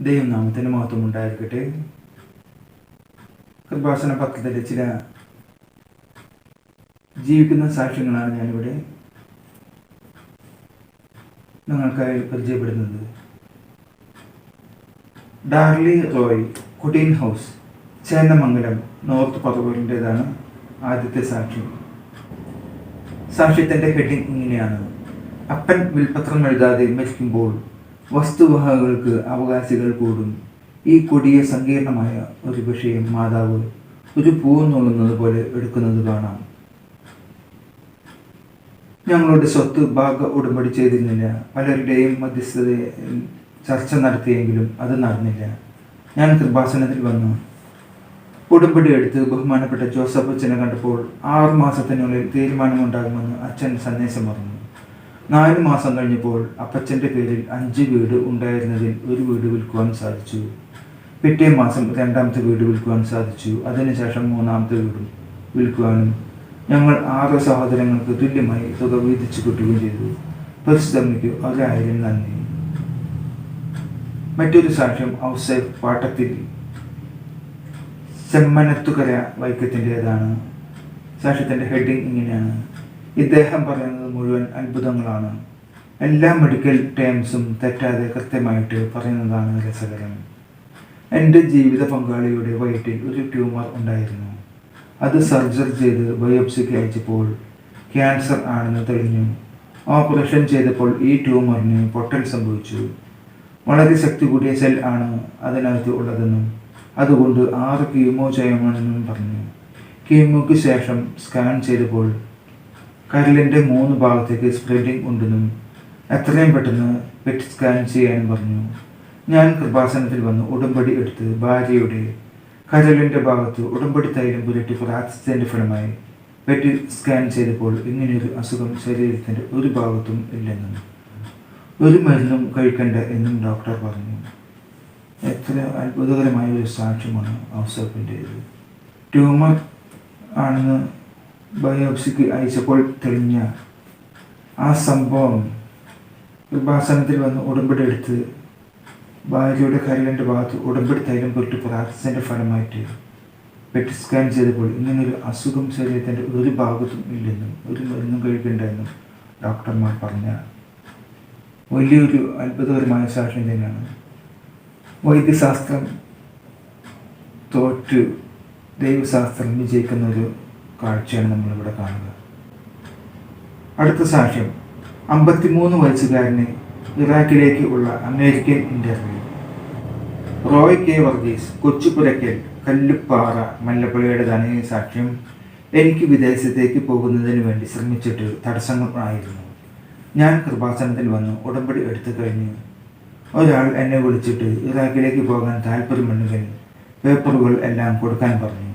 ദൈവനാമത്തിന് മഹത്വം ഉണ്ടായിരിക്കട്ടെ കൃപാസന പത്രത്തിലെ ചില ജീവിക്കുന്ന സാക്ഷ്യങ്ങളാണ് ഞാനിവിടെ നിങ്ങൾക്കായി പരിചയപ്പെടുന്നത്. ഡാർലി റോയ് കുട്ടീൻ ഹൗസ് ചേന്നമംഗലം നോർത്ത് പറവൂരിന്റെതാണ് ആദ്യത്തെ സാക്ഷ്യം. സാക്ഷ്യത്തിന്റെ ഹെഡിങ് ഇങ്ങനെയാണ്. അപ്പൻ വിൽപത്രം എഴുതാതെ മരിക്കുമ്പോൾ വസ്തുവകകൾക്ക് അവകാശികൾ കൂടും. ഈ കൊടിയ സങ്കീർണമായ ഒരു വിഷയം മാതാവ് ഒരു പൂ നുള്ളുന്നത് പോലെ എടുക്കുന്നത് കാണാം. ഞങ്ങളുടെ സ്വത്ത് ഭാഗ ഉടമ്പടി ചെയ്തിരുന്നില്ല. പലരുടെയും മധ്യസ്ഥത ചർച്ച നടത്തിയെങ്കിലും അത് നടന്നില്ല. ഞാൻ കൃപാസനത്തിൽ വന്നു. ഉടമ്പടി എടുത്ത് ബഹുമാനപ്പെട്ട ജോസഫ് അച്ഛനെ കണ്ടപ്പോൾ ആറു മാസത്തിനുള്ളിൽ തീരുമാനമുണ്ടാകുമെന്ന് അച്ഛൻ സന്ദേശം പറഞ്ഞു. നാല് മാസം കഴിഞ്ഞപ്പോൾ അപ്പച്ചന്റെ പേരിൽ അഞ്ച് വീട് ഉണ്ടായിരുന്നതിൽ ഒരു വീട് വിൽക്കുവാൻ സാധിച്ചു. പിറ്റേ മാസം രണ്ടാമത്തെ വീട് വിൽക്കുവാൻ സാധിച്ചു. അതിനുശേഷം മൂന്നാമത്തെ വീടും വിൽക്കുവാനും ഞങ്ങൾ ആറ് സഹോദരങ്ങൾക്ക് തുല്യമായി തുക വീതിച്ചു കിട്ടുകയും ചെയ്തു. പരിശുദ്ധമ്മയ്ക്ക് ഒരായിരം നന്ദി. മറ്റൊരു സാക്ഷ്യം ഔസേഫ് പാട്ടത്തിൽ ചെമ്മനത്തുകര വൈക്കത്തിന്റെതാണ്. സാക്ഷ്യത്തിന്റെ ഹെഡിങ് ഇങ്ങനെയാണ്. ഇദ്ദേഹം പറയുന്നത് മുഴുവൻ അത്ഭുതങ്ങളാണ്. എല്ലാ മെഡിക്കൽ ടേംസും തെറ്റാതെ കൃത്യമായിട്ട് പറയുന്നതാണ് രസകരം. എന്റെ ജീവിത പങ്കാളിയുടെ വയറ്റിൽ ഒരു ട്യൂമർ ഉണ്ടായിരുന്നു. അത് സർജറി ചെയ്ത് ബയോപ്സിക്ക് അയച്ചപ്പോൾ ക്യാൻസർ ആണെന്ന് തെളിഞ്ഞു. ഓപ്പറേഷൻ ചെയ്തപ്പോൾ ഈ ട്യൂമറിന് പൊട്ടൽ സംഭവിച്ചു. വളരെ ശക്തി കൂടിയ സെൽ ആണ് അതിനകത്ത് ഉള്ളതെന്നും അതുകൊണ്ട് ആറ് കീമോ ചെയ്യണമെന്നും പറഞ്ഞു. കീമോയ്ക്ക് ശേഷം സ്കാൻ ചെയ്തപ്പോൾ കരളിന്റെ മൂന്ന് ഭാഗത്തേക്ക് സ്പ്രെഡിങ് ഉണ്ടെന്നും എത്രയും പെട്ടെന്ന് പെറ്റ് സ്കാൻ ചെയ്യാനും പറഞ്ഞു. ഞാൻ കൃപാസനത്തിൽ വന്ന് ഉടമ്പടി എടുത്ത് ഭാര്യയുടെ കരലിന്റെ ഭാഗത്ത് ഉടമ്പടി തൈലം പുരട്ടി പ്രാർത്ഥിച്ചതിന്റെ ഫലമായി പെറ്റ് സ്കാൻ ചെയ്തപ്പോൾ ഇങ്ങനെയൊരു അസുഖം ശരീരത്തിന്റെ ഒരു ഭാഗത്തും ഇല്ലെന്നും ഒരു മരുന്നും കഴിക്കണ്ട എന്നും ഡോക്ടർ പറഞ്ഞു. എത്ര അത്ഭുതകരമായ ഒരു സാക്ഷ്യമാണ് ഔസഫിന്റേത് ട്യൂമർ ആണെന്ന് ബയോപ്സിക്ക് അയച്ചപ്പോൾ തെളിഞ്ഞ ആ സംഭവം കൃപാസനത്തിൽ വന്ന് ഉടമ്പടി എടുത്ത്. ഭാര്യയുടെ കരലിന്റെ ഭാഗത്ത് ഉടമ്പടി തൈലം പൊട്ടി പ്രാർത്ഥിച്ചതിന്റെ ഫലമായിട്ട്. പെറ്റ് സ്കാൻ ചെയ്തപ്പോൾ ഇങ്ങനൊരു അസുഖം ശരീരത്തിന്റെ ഒരു ഭാഗത്തും ഇല്ലെന്നും ഒരു മരുന്നും കഴിക്കണ്ടെന്നും ഡോക്ടർമാർ പറഞ്ഞ. വലിയൊരു അത്ഭുതകരമായ സാക്ഷ്യം തന്നെയാണ്. വൈദ്യശാസ്ത്രം തോറ്റ് ദൈവശാസ്ത്രം വിജയിക്കുന്ന ഒരു കാഴ്ചയാണ് നമ്മളിവിടെ കാണുക അടുത്ത സാക്ഷ്യം. അമ്പത്തിമൂന്ന് വയസ്സുകാരന് ഇറാഖിലേക്ക് ഉള്ള American interview. Roy K Varghese Kochupurakkal Kalluppara മല്ലപ്പള്ളിയുടേതാണ് ഈ സാക്ഷ്യം. എനിക്ക് വിദേശത്തേക്ക് പോകുന്നതിന് വേണ്ടി ശ്രമിച്ചിട്ട് തടസ്സങ്ങളായിരുന്നു ഞാൻ കൃപാസനത്തിൽ വന്ന് ഉടമ്പടി എടുത്തു കഴിഞ്ഞ്. ഒരാൾ എന്നെ വിളിച്ചിട്ട് ഇറാഖിലേക്ക് പോകാൻ താല്പര്യമുണ്ടെങ്കിൽ പേപ്പറുകൾ എല്ലാം കൊടുക്കാൻ പറഞ്ഞു.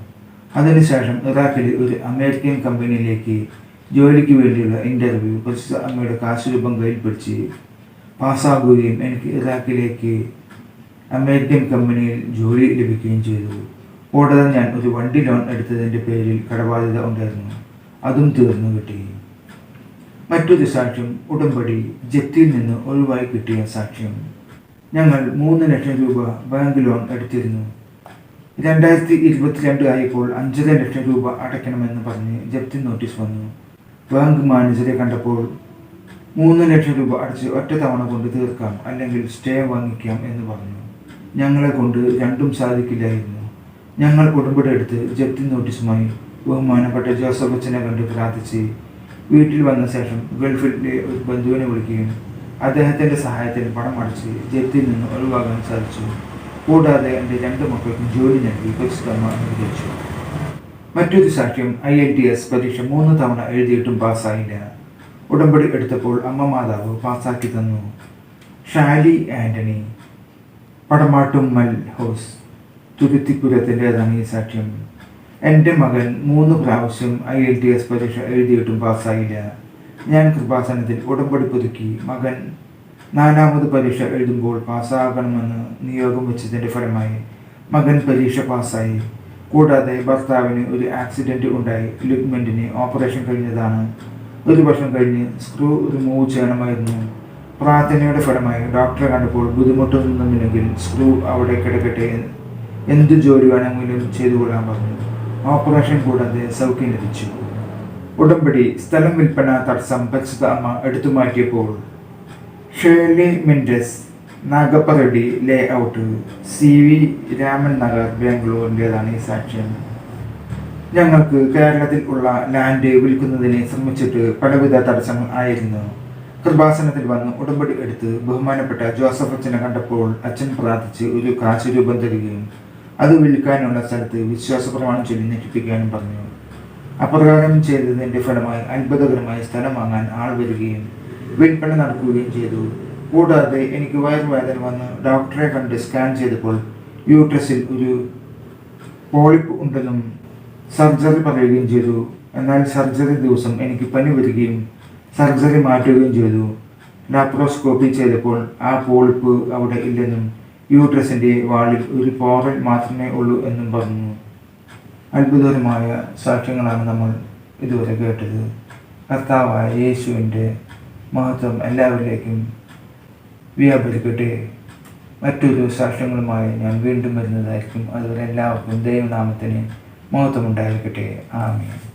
അതിനുശേഷം ഇറാഖിലെ ഒരു അമേരിക്കൻ കമ്പനിയിലേക്ക് ജോലിക്ക് വേണ്ടിയുള്ള ഇന്റർവ്യൂ പ്രശസ്ത അമ്മയുടെ കാശ് രൂപം കയ്യിൽ പിടിച്ച് പാസ്സാകുകയും എനിക്ക് ഇറാഖിലേക്ക് അമേരിക്കൻ കമ്പനിയിൽ ജോലി ലഭിക്കുകയും ചെയ്തു. കൂടാതെ ഞാൻ ഒരു വണ്ടി ലോൺ എടുത്തതിന്റെ പേരിൽ കടബാധ്യത ഉണ്ടായിരുന്നു. അതും തീർന്നു കിട്ടി. മറ്റൊരു സാക്ഷ്യം ഉടമ്പടി ജപ്തിയിൽ നിന്ന് ഒഴിവായി കിട്ടിയ സാക്ഷ്യം. ഞങ്ങൾ മൂന്ന് ലക്ഷം രൂപ ബാങ്ക് ലോൺ എടുത്തിരുന്നു. രണ്ടായിരത്തി ഇരുപത്തിരണ്ട് ആയപ്പോൾ അഞ്ചര ലക്ഷം രൂപ അടയ്ക്കണമെന്ന് പറഞ്ഞ് ജപ്തി നോട്ടീസ് വന്നു. ബാങ്ക് മാനേജറെ കണ്ടപ്പോൾ മൂന്ന് ലക്ഷം രൂപ അടച്ച് ഒറ്റ തവണ കൊണ്ട് തീർക്കാം അല്ലെങ്കിൽ സ്റ്റേ വാങ്ങിക്കാം എന്ന് പറഞ്ഞു. ഞങ്ങളെ കൊണ്ട് രണ്ടും സാധിക്കില്ലായിരുന്നു. ഞങ്ങൾ ഉടമ്പടി എടുത്ത് ജപ്തി നോട്ടീസുമായി ബഹുമാനപ്പെട്ട ജോസഫ് അച്ഛനെ കണ്ട് പ്രാർത്ഥിച്ച് വീട്ടിൽ വന്ന ശേഷം ഗൾഫിലെ ഒരു ബന്ധുവിനെ വിളിക്കുകയും അദ്ദേഹത്തിന്റെ സഹായത്തിന് പണം അടച്ച് ജപ്തിയിൽ നിന്ന് ഒഴിവാകാൻ സാധിച്ചു. കൂടാതെ എന്റെ രണ്ട് മക്കൾക്കും ജോലി നൽകി പരിശുദ്ധമ്മ അനുഗ്രഹിച്ചു മറ്റൊരു സാക്ഷ്യം ഐ എൽ ടി എസ് പരീക്ഷ മൂന്ന് തവണ എഴുതിയിട്ടും പാസ്സായില്ല. ഉടമ്പടി എടുത്തപ്പോൾ അമ്മ മാതാവ് പാസ്സാക്കി തന്നു. ഷാലി ആന്റണി പടമാട്ടുമ്മൽ ഹൗസ്. തുരുത്തിപ്പുരത്തിന്റെതാണ് ഈ സാക്ഷ്യം. എന്റെ മകൻ മൂന്ന് പ്രാവശ്യം ഐ എൽ ടി എസ് പരീക്ഷ എഴുതിയിട്ടും പാസ്സായില്ല. ഞാൻ കൃപാസനത്തിൽ ഉടമ്പടി പുതുക്കി. മകൻ നാലാമത് പരീക്ഷ എഴുതുമ്പോൾ പാസ്സാകണമെന്ന് നിയോഗം വെച്ചതിന്റെ ഫലമായി മകൻ പരീക്ഷ പാസ്സായി. കൂടാതെ ഭർത്താവിന് ഒരു ആക്സിഡന്റ് ഉണ്ടായി. ലിഗ്മെന്റിന് ഓപ്പറേഷൻ കഴിഞ്ഞതാണ്. ഒരു വർഷം കഴിഞ്ഞ് സ്ക്രൂ റിമൂവ് ചെയ്യണമായിരുന്നു. പ്രാർത്ഥനയുടെ ഫലമായി ഡോക്ടറെ കണ്ടപ്പോൾ ബുദ്ധിമുട്ടൊന്നുമില്ലെങ്കിൽ സ്ക്രൂ അവിടെ കിടക്കട്ടെ എന്ത് ജോലി വേണമെങ്കിലും ചെയ്തു കൊള്ളാൻ പറഞ്ഞു. ഓപ്പറേഷൻ കൂടാതെ സൗഖ്യം ലഭിച്ചു. ഉടമ്പടി സ്ഥലം വിൽപ്പന തടസ്സം പരിശുദ്ധ അമ്മ എടുത്തു മാറ്റിയപ്പോൾ Shirley Mendes Nagapparadi layout C V Raman Nagar ബാംഗ്ലൂരിന്റെതാണ് ഈ സാക്ഷ്യം. ഞങ്ങൾക്ക് കേരളത്തിൽ ഉള്ള ലാൻഡ് വിൽക്കുന്നതിനെ സംബന്ധിച്ചിട്ട് പലവിധ തടസ്സങ്ങൾ ആയിരുന്നു. കൃപാസനത്തിൽ വന്ന് ഉടമ്പടി എടുത്ത് ബഹുമാനപ്പെട്ട ജോസഫ് അച്ഛനെ കണ്ടപ്പോൾ അച്ഛൻ പ്രാർത്ഥിച്ച് ഒരു കാശ് രൂപം തരികയും അത് വിൽക്കാനുള്ള സ്ഥലത്ത് വിശ്വാസ പ്രമാണം ചൊല്ലി ഞെട്ടിപ്പിക്കാനും പറഞ്ഞു. അപ്രകാരം ചെയ്തതിന്റെ ഫലമായി അത്ഭുതകരമായി സ്ഥലം വാങ്ങാൻ ആൾ വരികയും വിൽപ്പന നടക്കുകയും ചെയ്തു. കൂടാതെ എനിക്ക് വയറുവേദന വന്ന് ഡോക്ടറെ കണ്ട് സ്കാൻ ചെയ്തപ്പോൾ യൂട്രസിൽ ഒരു പോളിപ്പ് ഉണ്ടെന്നും സർജറി പറയുകയും ചെയ്തു. എന്നാൽ സർജറി ദിവസം എനിക്ക് പനി വരികയും സർജറി മാറ്റുകയും ചെയ്തു. ലാപ്രോസ്കോപ്പി ചെയ്തപ്പോൾ ആ പോളിപ്പ് അവിടെ ഇല്ലെന്നും യൂട്രസിന്റെ വാളിൽ ഒരു പോറൽ മാത്രമേ ഉള്ളൂ എന്നും പറഞ്ഞു. അത്ഭുതകരമായ സാക്ഷ്യങ്ങളാണ് നമ്മൾ ഇതുവരെ കേട്ടത്. കർത്താവായ യേശുവിന്റെ മഹത്വം എല്ലാവരിലേക്കും വ്യാപരിക്കട്ടെ മറ്റൊരു സാക്ഷ്യങ്ങളുമായി ഞാൻ വീണ്ടും വരുന്നതായിരിക്കും. അതുപോലെ എല്ലാവർക്കും ദൈവനാമത്തിന് മഹത്വം ഉണ്ടായിരിക്കട്ടെ ആമീൻ.